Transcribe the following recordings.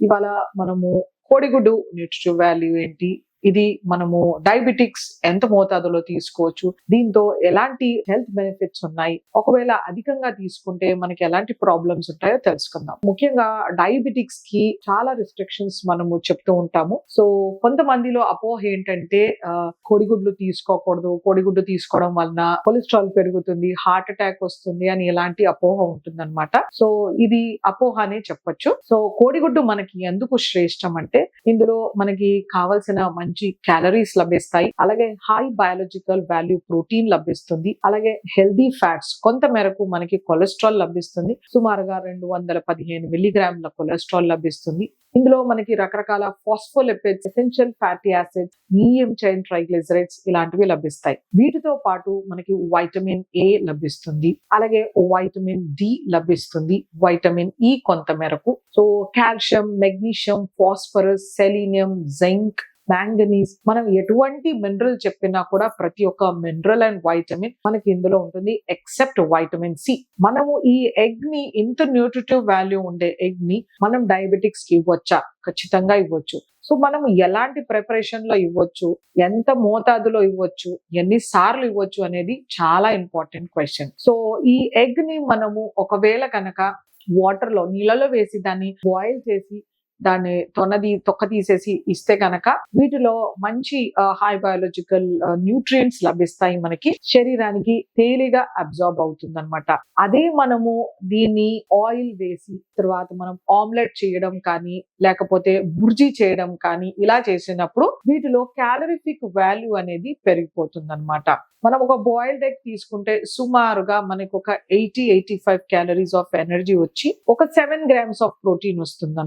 ఇవాళ మనము కోడిగుడ్డు న్యూట్రిటివ్ వాల్యూ ఏంటి? ఇది మనము డయాబెటిక్స్ ఎంత మోతాదులో తీసుకోవచ్చు? దీంతో ఎలాంటి హెల్త్ బెనిఫిట్స్ ఉన్నాయి? ఒకవేళ అధికంగా తీసుకుంటే మనకి ఎలాంటి ప్రాబ్లమ్స్ ఉంటాయో తెలుసుకుందాం. ముఖ్యంగా డయాబెటిక్స్కి చాలా రిస్ట్రిక్షన్స్ మనము చెప్తూ ఉంటాము. సో కొంతమందిలో అపోహ ఏంటంటే కోడిగుడ్లు తీసుకోకూడదు. కోడిగుడ్డు తీసుకోవడం వలన కొలెస్ట్రాల్ పెరుగుతుంది హార్ట్ అటాక్ వస్తుంది అని ఇలాంటి అపోహ ఉంటుందన్నమాట. సో ఇది అపోహ అనే చెప్పొచ్చు. సో కోడిగుడ్డు మనకి ఎందుకు శ్రేష్టం అంటే ఇందులో మనకి కావలసిన మంచి క్యాలరీస్ లభిస్తాయి. అలాగే హై బయాలజికల్ వాల్యూ ప్రోటీన్ లభిస్తుంది. అలాగే హెల్దీ ఫ్యాట్స్ కొంత మేరకు మనకి కొలెస్ట్రాల్ లభిస్తుంది. సుమారుగా రెండు వందల పదిహేను మిల్లీగ్రాముల కొలెస్ట్రాల్ లభిస్తుంది. ఇందులో మనకి రకరకాల phospholipids essential fatty acids medium chain triglycerides ఇలాంటివి లభిస్తాయి. వీటితో పాటు మనకి వైటమిన్ ఏ లభిస్తుంది. అలాగే వైటమిన్ డి లభిస్తుంది. వైటమిన్ ఈ కొంత మేరకు. So calcium magnesium phosphorus selenium zinc manganese మనం ఎటువంటి మినరల్ చెప్పినా కూడా ప్రతి ఒక్క మినరల్ అండ్ వైటమిన్ మనకి ఇందులో ఉంటుంది ఎక్సెప్ట్ వైటమిన్ సి మనము ఈ ఎగ్ని ఇంత న్యూట్రిటివ్ వాల్యూ ఉండే ఎగ్ని మనం డయాబెటిక్స్కి ఇవ్వచ్చా? ఖచ్చితంగా ఇవ్వచ్చు. సో మనం ఎలాంటి ప్రిపరేషన్లో ఇవ్వచ్చు? ఎంత మోతాదులో ఇవ్వచ్చు? ఎన్ని సార్లు ఇవ్వచ్చు అనేది చాలా ఇంపార్టెంట్ క్వశ్చన్ సో ఈ ఎగ్ని మనము ఒకవేళ కనుక వాటర్లో నీళ్ళలో వేసి దాన్ని బాయిల్ చేసి దాన్ని తొనది తొక్క తీసేసి ఇస్తే గనక వీటిలో మంచి హై బయాలజికల్ న్యూట్రియంట్స్ లభిస్తాయి మనకి. శరీరానికి తేలిగా అబ్జార్బ్ అవుతుంది అనమాట అదే మనము దీన్ని ఆయిల్ వేసి తర్వాత మనం ఆమ్లెట్ చేయడం కానీ లేకపోతే బుర్జీ చేయడం కానీ ఇలా చేసినప్పుడు వీటిలో క్యాలరిఫిక్ వాల్యూ అనేది పెరిగిపోతుంది అనమాట మనం ఒక బాయిల్డ్ ఎగ్ తీసుకుంటే సుమారుగా మనకు ఒక eighty eighty five calories of energy వచ్చి ఒక సెవెన్ గ్రామ్స్ ఆఫ్ ప్రోటీన్ వస్తుంది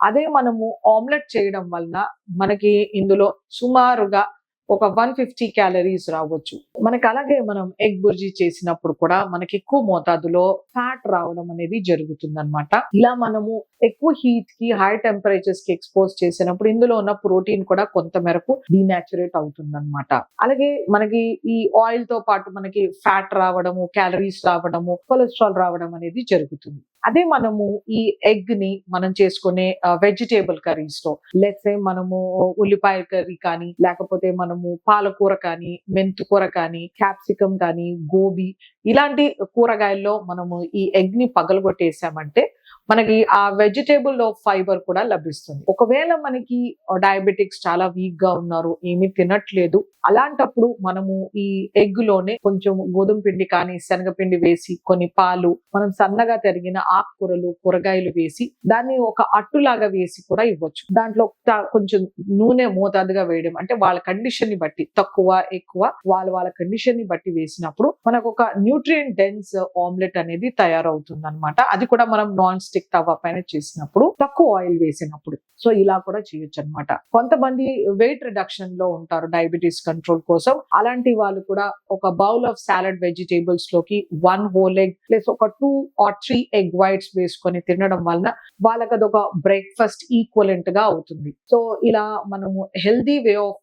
అదే మనము ఆమ్లెట్ చేయడం వలన మనకి ఇందులో సుమారుగా ఒక వన్ ఫిఫ్టీ క్యాలరీస్ రావచ్చు. మనకి అలాగే మనం ఎగ్ బుర్జీ చేసినప్పుడు కూడా మనకి ఎక్కువ మోతాదులో ఫ్యాట్ రావడం అనేది జరుగుతుంది అనమాట ఇలా మనము ఎక్కువ హీట్కి హై టెంపరేచర్స్కి ఎక్స్పోజ్ చేసినప్పుడు ఇందులో ఉన్న ప్రోటీన్ కూడా కొంత మేరకు డీనాచురేట్ అవుతుంది అనమాట అలాగే మనకి ఈ ఆయిల్తో పాటు మనకి ఫ్యాట్ రావడము క్యాలరీస్ రావడము కొలెస్ట్రాల్ రావడం అనేది జరుగుతుంది. అదే మనము ఈ ఎగ్ని మనం చేసుకునే వెజిటేబుల్ కర్రీస్లో. లెట్స్ మనము ఉల్లిపాయ కర్రీ కానీ లేకపోతే మనము పాలకూర కానీ మెంతుకూర కానీ క్యాప్సికమ్ కానీ గోబీ ఇలాంటి కూరగాయల్లో మనము ఈ ఎగ్ని పగలగొట్టేసామంటే మనకి ఆ వెజిటేబుల్లో ఫైబర్ కూడా లభిస్తుంది. ఒకవేళ మనకి డయాబెటిక్స్ చాలా వీక్గా ఉన్నారు ఏమీ తినట్లేదు అలాంటప్పుడు మనము ఈ ఎగ్లోనే కొంచెం గోధుమ పిండి కానీ శనగపిండి వేసి కొన్ని పాలు మనం సన్నగా తరిగిన ఆకుకూరలు కూరగాయలు వేసి దాన్ని ఒక అట్టులాగా వేసి కూడా ఇవ్వచ్చు. దాంట్లో కొంచెం నూనె మోతాదుగా వేయడం అంటే వాళ్ళ కండిషన్ని బట్టి తక్కువ ఎక్కువ వాళ్ళ వాళ్ళ కండిషన్ని బట్టి వేసినప్పుడు మనకు ఒక న్యూట్రియం డెన్స్ ఆమ్లెట్ అనేది తయారవుతుంది అనమాట అది కూడా మనం నాన్ స్టిక్ తవా పైన చేసినప్పుడు తక్కువ ఆయిల్ వేసినప్పుడు సో ఇలా కూడా చేయొచ్చు అనమాట కొంతమంది వెయిట్ రిడక్షన్లో ఉంటారు డయాబెటీస్ కంట్రోల్ కోసం. అలాంటి వాళ్ళు కూడా ఒక బౌల్ ఆఫ్ సాలడ్ వెజిటేబుల్స్లోకి వన్ హోల్ ఎగ్ ప్లస్ ఒక two or three egg whites వేసుకొని తినడం వలన వాళ్ళకి అదొక బ్రేక్ఫాస్ట్ ఈక్వలెంట్గా అవుతుంది. సో ఇలా మనము healthy way of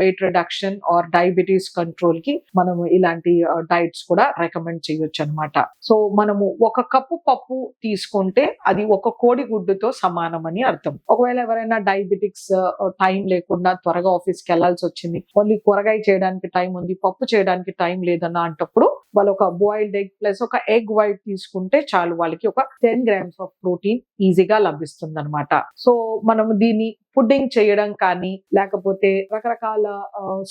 weight reduction or diabetes కంట్రోల్కి మనము ఇలాంటి uh, డైట్స్ కూడా రికమెండ్ చేయొచ్చు అనమాట సో మనము ఒక కప్పు పప్పు తీసుకుంటే అది ఒక కోడి గుడ్డుతో సమానం అని అర్థం. ఒకవేళ ఎవరైనా డయాబెటిక్స్ టైం uh, లేకుండా త్వరగా ఆఫీస్కి వెళ్ళాల్సి వచ్చింది. ఓన్లీ కూరగాయ చేయడానికి టైం ఉంది పప్పు చేయడానికి టైం లేదన్న అంటప్పుడు వాళ్ళు ఒక బాయిల్డ్ ఎగ్ ప్లస్ ఒక ఎగ్ వైట్ తీసుకుంటే చాలు. వాళ్ళకి ఒక టెన్ గ్రామ్స్ ఆఫ్ ప్రోటీన్ ఈజీగా లభిస్తుంది అనమాట సో మనం దీన్ని పుడ్డింగ్ చేయడం కానీ లేకపోతే రకరకాల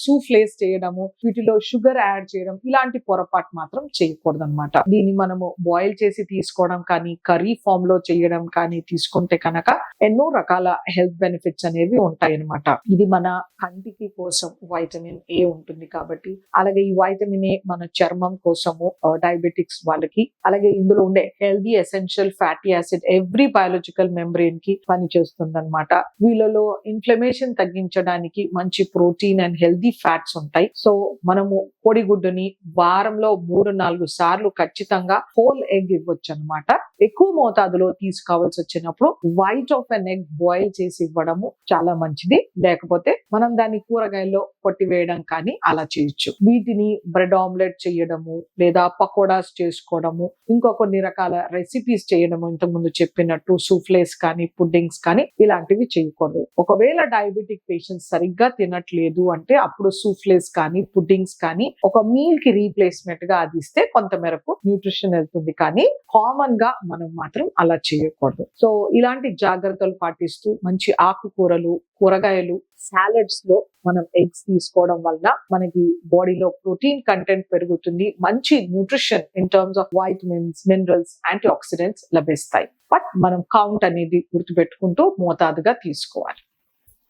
సూఫ్లేస్ చేయడము వీటిలో షుగర్ యాడ్ చేయడం ఇలాంటి పొరపాటు మాత్రం చేయకూడదు అనమాట దీన్ని మనము బాయిల్ చేసి తీసుకోవడం కానీ కర్రీ ఫామ్లో చేయడం కానీ తీసుకుంటే కనుక ఎన్నో రకాల హెల్త్ బెనిఫిట్స్ అనేవి ఉంటాయి అనమాట ఇది మన కంటికి కోసం వైటమిన్ ఏ ఉంటుంది కాబట్టి అలాగే ఈ వైటమిన్ ఏ మన చర్మం కోసము డయాబెటిక్స్ వాళ్ళకి అలాగే ఇందులో ఉండే healthy essential fatty acid every biological మెంబ్రెయిన్కి పనిచేస్తుంది అనమాట వీళ్ళలో వీళ్ళలో ఇన్ఫ్లమేషన్ తగ్గించడానికి మంచి ప్రోటీన్ అండ్ హెల్దీ ఫ్యాట్స్ ఉంటాయి. సో మనము కోడిగుడ్డుని వారంలో మూడు నాలుగు సార్లు ఖచ్చితంగా హోల్ ఎగ్ ఇవ్వచ్చు అనమాట ఎక్కువ మోతాదులో తీసుకోవాల్సి వచ్చినప్పుడు white of an egg boil చేసి ఇవ్వడము చాలా మంచిది. లేకపోతే మనం దాన్ని కూరగాయల్లో కొట్టివేయడం కానీ అలా చేయొచ్చు. వీటిని బ్రెడ్ ఆమ్లెట్ చేయడము లేదా పకోడాస్ చేసుకోవడము ఇంకో కొన్ని రకాల రెసిపీస్ చేయడము ఇంతకుముందు చెప్పినట్టు సూఫ్లేస్ కానీ పుడ్డింగ్స్ కానీ ఇలాంటివి చేయకూడదు. ఒకవేళ డయాబెటిక్ పేషెంట్స్ సరిగ్గా తినట్లేదు అంటే అప్పుడు సూఫ్లేస్ కానీ పుడ్డింగ్స్ కానీ ఒక మీల్కి రీప్లేస్మెంట్గా అది ఇస్తే కొంత మేరకు న్యూట్రిషన్ వెళ్తుంది. కానీ కామన్గా మనం మాత్రం అలా చేయకూడదు. సో ఇలాంటి జాగ్రత్తలు పాటిస్తూ మంచి ఆకుకూరలు కూరగాయలు సాలెడ్స్లో మనం ఎగ్స్ తీసుకోవడం వల్ల మనకి బాడీలో ప్రోటీన్ కంటెంట్ పెరుగుతుంది. మంచి nutrition in terms of vitamins minerals antioxidants లభిస్తాయి. బట్ మనం కౌంట్ అనేది గుర్తుపెట్టుకుంటూ మోతాదుగా తీసుకోవాలి.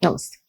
నమస్తే.